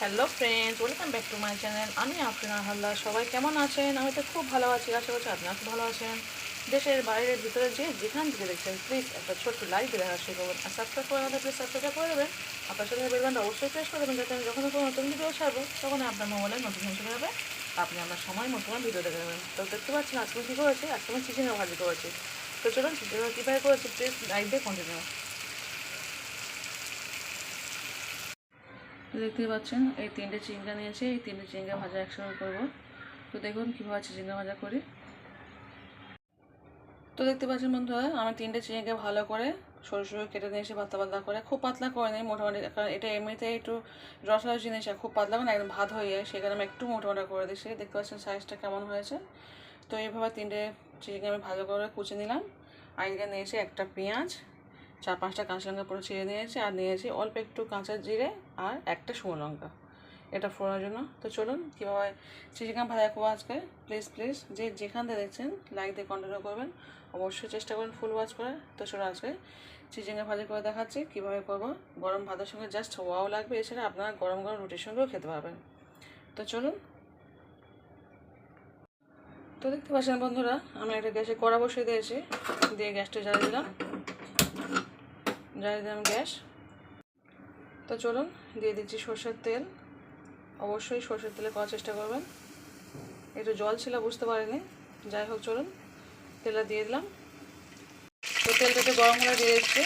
Hello friends welcome back to my channel আমি আফরিনা হাল্লা সবাই কেমন আছেন? আমি তো খুব ভালো আছি। আশা করছি আপনারা খুব ভালো আছেন। দেশের বাইরের ভিতরে যে যেখান থেকে দেখছেন প্লিজ একটা ছোট্ট লাইক দেখা শুরু করবেন আর সাবস্ক্রাইব করে আমাদের প্লিজ সাবস্ক্রাইব করে দেবেন। আপনার সাথে বেলবানটা অবশ্যই প্রেস করে দেবেন যাতে আমি যখন কোনো নতুন ভিডিও ছাড়বো তখন আপনার মোবাইলে নোটিফিকেশন হবে। আপনি আপনার সময় মতো ভিডিও দেখে নেবেন। তো দেখতে পাচ্ছেন, আজকে কী করেছি? আজকে আমি চিকেনের ভাজি করেছি। তো চলুন চিকেন কীভাবে করেছি প্লিজ লাইক দিয়ে কন্টিনিউ তো দেখতেই পাচ্ছেন, এই তিনটে চিংড়া নিয়েছি, এই তিনটে চিংড়া ভাজা একসঙ্গে করব। তো দেখুন, কীভাবে আছে চিংড়া ভাজা করি। তো দেখতে পাচ্ছেন বন্ধুরা, আমি তিনটে চিংড়িকে ভালো করে সরু সরু কেটে নিয়েছি পাতলা পাতলা করে। খুব পাতলা করে নিই, মোটামুটি, কারণ এটা এমনিতে একটু রসা জিনিস খুব পাতলা মানে একদম ভাত হয়ে যায় সেখানে আমি একটু মোটামোটা করে দিচ্ছি দেখতে পাচ্ছেন সাইজটা কেমন হয়েছে। তো এইভাবে তিনটে চিংড়ি আমি ভালো করে কুচে নিলাম। আর এদিকে নিয়েছি একটা পেঁয়াজ চার পাঁচটা কাঁচা লঙ্কা পুরো ছিঁড়ে নিয়েছি আর নিয়েছি অল্প একটু কাঁচা জিরে আর একটা শুকনো লঙ্কা। এটা ফোড়ানোর জন্য। তো চলুন কীভাবে চিকেন ভাজা করব আজকে। প্লিজ প্লিজ যে যেখান থেকে দেখছেন লাইক দিয়ে কন্টিনিউ করবেন। অবশ্যই চেষ্টা করবেন ফুল ওয়াচ করে তো চলো আজকে চিকেন ভাজা করে দেখাচ্ছি কীভাবে করব। গরম ভাতের সঙ্গে জাস্ট ওয়াও লাগবে। এছাড়া আপনারা গরম গরম রুটির সঙ্গেও খেতে পারবেন। তো চলুন। তো দেখতে পাচ্ছেন বন্ধুরা, আমি একটা গ্যাসে কড়া বসিয়ে দিয়েছি। দিয়ে গ্যাসটা জ্বালিয়ে দিলাম। জ্বালিয়ে দিলাম গ্যাস। তো চলুন, দিয়ে দিচ্ছি সর্ষের তেল। অবশ্যই সর্ষের তেলে করার চেষ্টা করবেন। একটু জল ছিল, বুঝতে পারিনি। যাই হোক, চলুন, তেলটা দিয়ে দিলাম। তো তেলটা একটু গরম করে দিয়ে দিচ্ছি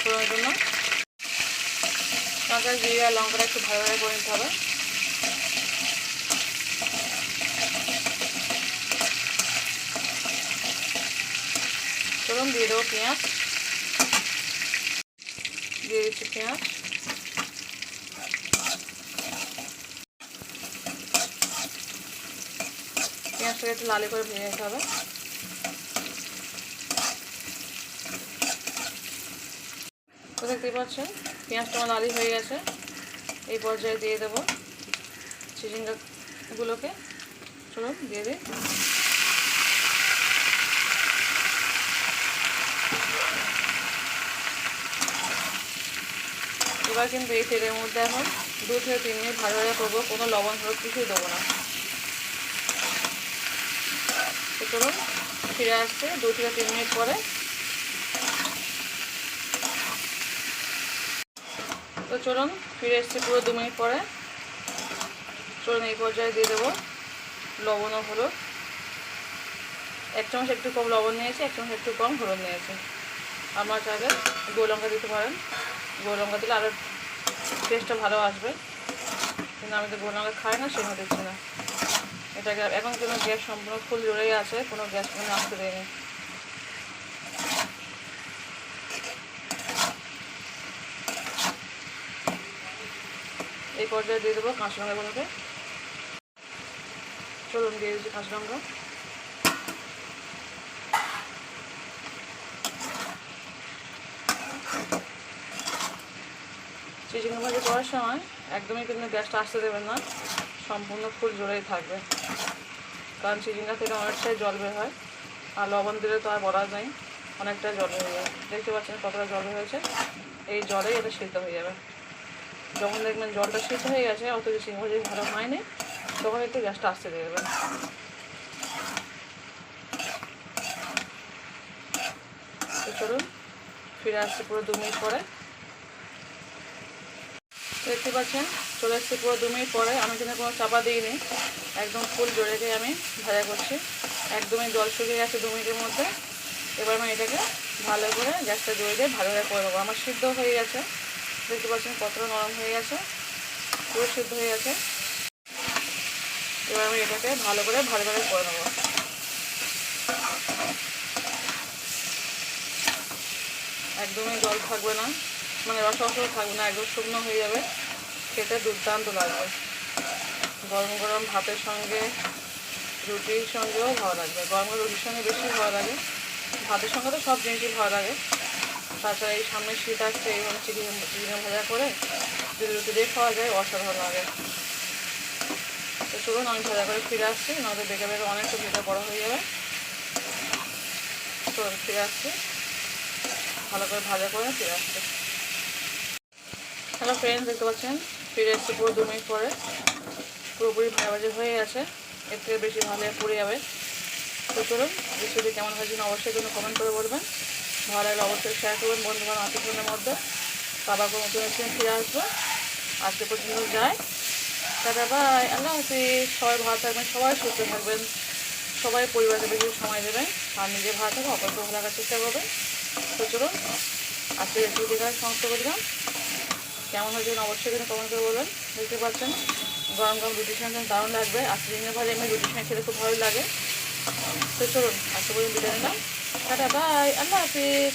ফোড়ানোর জন্য। কাঁচা আর লঙ্কাটা একটু ভালো ভালো করে নিতে হবে। চলুন, দিয়ে দেবো পেঁয়াজ। দিয়ে দিচ্ছি পেঁয়াজ। পেঁয়াজটাকে একটু লালে করে ভেজে নিতে হবে। তো দেখতেই পাচ্ছেন, পেঁয়াজটা আমার লালি হয়ে গেছে। এই পর্যায়ে দিয়ে দেবো চিচিঙ্গাগুলোকে। চলুন, দিয়ে দিই। এবার কিন্তু এই তেলের মধ্যে এখন দু থেকে তিন মিনিট ভাজা ভাজা করব, কোনো লবণ হলুদ কিছুই দেবো না। চলুন, ফিরে আসছে দু থেকে তিন মিনিট পরে। তো চলুন, ফিরে এসছে পুরো দু মিনিট পরে। চলুন, এই পর্যায়ে দিয়ে দেবো লবণ ও হলুদ। এক চামচ একটু কম লবণ নিয়েছি, এক চামচ একটু কম হলুদ নিয়েছি। আপনারা চাইলে গোল লঙ্কা দিতে পারেন। গোল লঙ্কা দিলে আরও টেস্টটা ভালো আসবে। কিন্তু আমি তো গোল খাই না, সেভাবে দিচ্ছি না। এটাকে এখন কোনো গ্যাস সম্পূর্ণ ফুল জুড়েই আছে, কোনো গ্যাস কোনো আসতে দেয়নি। এই পর্যায়ে দিয়ে দেবো কাঁচা লঙ্কাগুলোকে। চলুন দিয়ে দিচ্ছি কাঁচা চিকেন ভাজি করার সময় একদমই কিন্তু গ্যাসটা আসতে দেবেন না, সম্পূর্ণ ফুল জোরেই থাকবে। কারণ চিচিঙ্গা থেকে অনেকটাই জল বের হয়, আর লবণ দিলে তো আর বলা যায় অনেকটা জল হয়ে যাবে। দেখতে পাচ্ছেন কতটা জল হয়েছে? এই জলেই এটা সিদ্ধ হয়ে যাবে। যখন দেখবেন জলটা সিদ্ধ হয়ে গেছে অত চিচিঙ্গা ভাজি ভালো হয়নি, তখন একটু গ্যাসটা আসতে দিয়ে দেবেন। চলুন, ফিরে আসছি পুরো দু মিনিট পরে। দেখতে পাচ্ছেন, চলে এসছে পুরো দু মিনিট পরে। আমি কিন্তু কোনো চাপা দিইনি। একদম ফুল জোরে দিয়ে আমি ভাজা করছি। একদমই জল শুকিয়ে গেছে দু মিনিটের মধ্যে। এবার আমি এটাকে ভালো করে গ্যাসটা জোরে দিয়ে ভালো করে করে দেবো আমার সিদ্ধ হয়ে গেছে। দেখতে পাচ্ছেন কতটা নরম হয়ে গেছে। পুরো সিদ্ধ হয়ে গেছে। এবার আমি এটাকে ভালো করে ভালো করে করে নেব। একদমই জল থাকবে না। মানে রস রসও থাকবে না, একদম শুকনো হয়ে যাবে। খেতে দুর্দান্ত লাগবে। গরম গরম ভাতের সঙ্গে, রুটির সঙ্গেও ভালো লাগবে। গরম গরম রুটির সঙ্গে বেশি ভালো লাগে। ভাতের সঙ্গে তো সব জিনিসই ভালো লাগে। তাছাড়া এই সামনে শীত আসছে এইভাবে চিকেন চিকেন ভাজা করে যদি রুটি দিয়ে খাওয়া যায়, অসাধারণ লাগে। তো চলুন, আমি ভাজা করে ফিরে আসছি নয়তো বেঁকে বেঁকে অনেকটা ভেজা বড় হয়ে যাবে। চলুন, ফিরে আসছি। ভালো করে ভাজা করে ফিরে আসছি। হ্যালো ফ্রেন্ডস দেখতে পাচ্ছেন? ফিরে এসেছি পুরো দু মিনিট পরে। পুরোপুরি ভাজাভাজি হয়ে গেছে। এর থেকে বেশি ভালো পুড়ে যাবে। তো চলুন রেসিপি কেমন হয়েছে অবশ্যই জন্য কমেন্ট করে বলবেন। ভালো লাগলে অবশ্যই শেয়ার করবেন বন্ধু বান্ধব আত্মীয়জনের মধ্যে। আবার কোনো নতুন রেসিপি ফিরে আসব। আজকে পর্যন্ত যাই। টাটা বাই আল্লাহ হাফিজ। সবাই ভালো থাকবেন, সবাই সুস্থ থাকবেন। সবাই পরিবারকে বেশি সময় দেবেন। আর নিজে ভালো থাকবে অপরকে ভালো রাখার চেষ্টা করবেন। তো চলুন আজকে রেসিপি এখানে সমাপ্ত করে দিলাম কেমন হয়েছে অবশ্যই কিন্তু কমেন্ট করে বলবেন। দেখতে পাচ্ছেন, গরম গরম রুটির সঙ্গে দারুণ লাগবে। আর দিনের ভাজি এমনি রুটির সঙ্গে খেতে খুব ভালো লাগে। তো চলুন, আজকে পর্যন্ত বিদায় নিলাম। টাটা বাই আল্লাহ হাফিজ।